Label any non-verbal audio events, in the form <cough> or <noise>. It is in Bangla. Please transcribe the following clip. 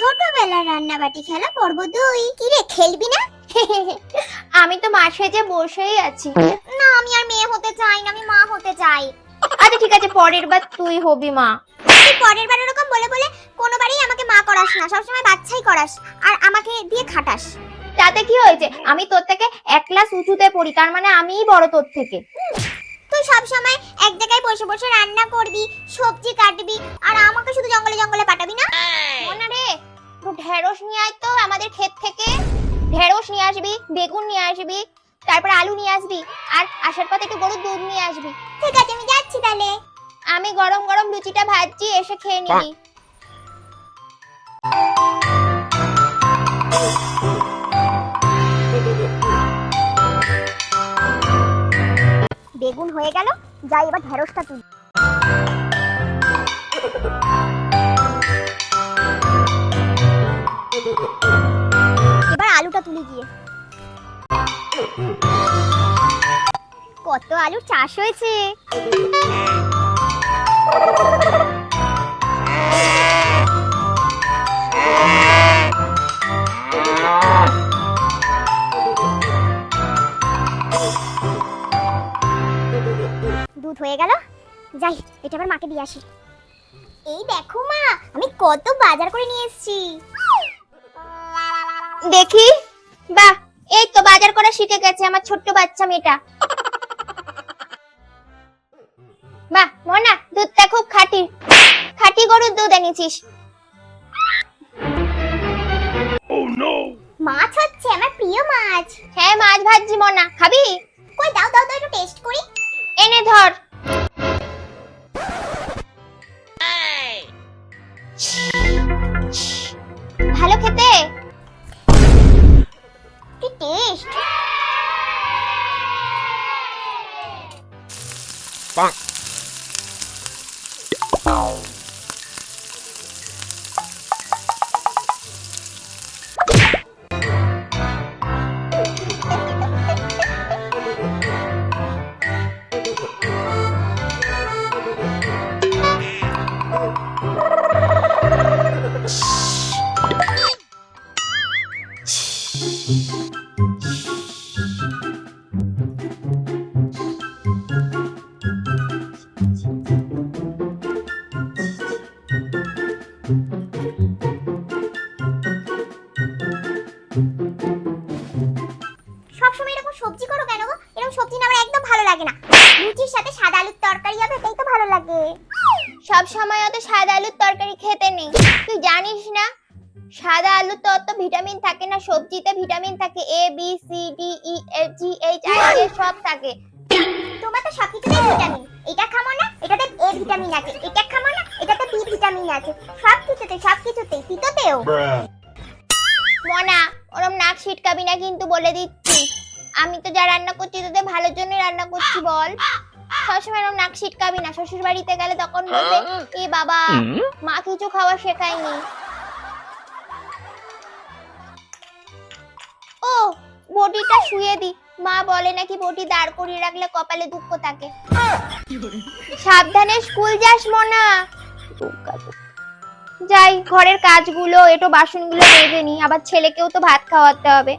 ছোটবেলার রান্নাবাটি খেলা পর্ব দুই। কি রে খেলবি না? <laughs> আমি তো মা সেজে বসেই আছি। না আমি আর মেয়ে হতে চাই না আমি মা হতে চাই। আচ্ছা ঠিক আছে পরের বার তুই হবি মা। তুই পরের বার এরকম বলে বলে কোনোবারই আমাকে মা করাস না সবসময় বাচ্চাই করাস আর আমাকে দিয়ে খাটাস। তাতে কি হয়েছে? আমি তোর থেকে এক ক্লাস উঁচুতে পড়ি তার মানে আমিই বড় তোর থেকে। তুই সব সময় এক জায়গায় বসে বসে রান্না করবি সবজি কাটবি আর আমাকে শুধু জঙ্গলে জঙ্গলে পাঠাবি। ঢেঁড়স নিয়ে আয় তো আমাদের ক্ষেত থেকে ঢেঁড়স নিয়ে আসবি বেগুন নিয়ে আসবি তারপর আলু নিয়ে আসবি আর আসার পথে একটু গরুর দুধ নিয়ে আসবি। ঠিক আছে আমি যাচ্ছি তাহলে। আমি গরম গরম লুচিটা ভাজছি এসে খেয়ে নিবি। বেগুন হয়ে গেল যাই এবার ঢেঁড়সটা তুলি। কত আলু চাষ হয়েছে? দুধ হয়ে গেল? যাই, এটা আবার মাকে দিয়ে আসি। এই দেখো মা, আমি কত বাজার করে নিয়ে এসেছি। দেখি, বাহ এই করা শিখে গেছে আমার ছোট্ট বাচ্চা মেয়েটা। বাহ মনা দুধটা খুব খাঁটি। খাঁটি গরুর দুধ এনেছিস। মাছ হচ্ছে আমার প্রিয় মাছ। হ্যাঁ মাছ ভাজছি মনা। খাবি? কই দাও দাও দাও একটু টেস্ট করি। এনে ধর। ভালো খেতে? কি টেস্ট সবসময় সব সময় অত সাদা আলুর তরকারি খেতে নেই। তুই জানিস না? সাদা আলুর তো অত ভিটামিন থাকে না, সবজিতে ভিটামিন থাকে A B C D E F G H I J সব থাকে। তোমার তো সবকিছুতেই ভিটামিন। এটা খামো না, এটাতে এ ভিটামিন আছে। এটা খামো না, এটাতে বি ভিটামিন আছে। সব কিছুতে সব কিছুতেই তিতোতেও. মনা, ওরম নাক ছিটকাবি না কিন্তু বলে দিচ্ছি। আমি তো যা রান্না করছি, তোদের ভালোর জন্য রান্না করছি, বল। সবসময় এরম নাক ছিটকাবি না। শ্বশুর বাড়িতে গেলে তখন বলবে এ বাবা মা কিছু খাওয়া শেখায়নি। ও বটিটা শুয়ে দি। মা বলে নাকি বটি দাঁড় করিয়ে রাখলে কপালে দুঃখ থাকে। সাবধানে স্কুল যাস মনা। যাই ঘরের কাজগুলো এটো বাসনগুলো মেজে নি। আবার ছেলেকেও তো ভাত খাওয়াতে হবে।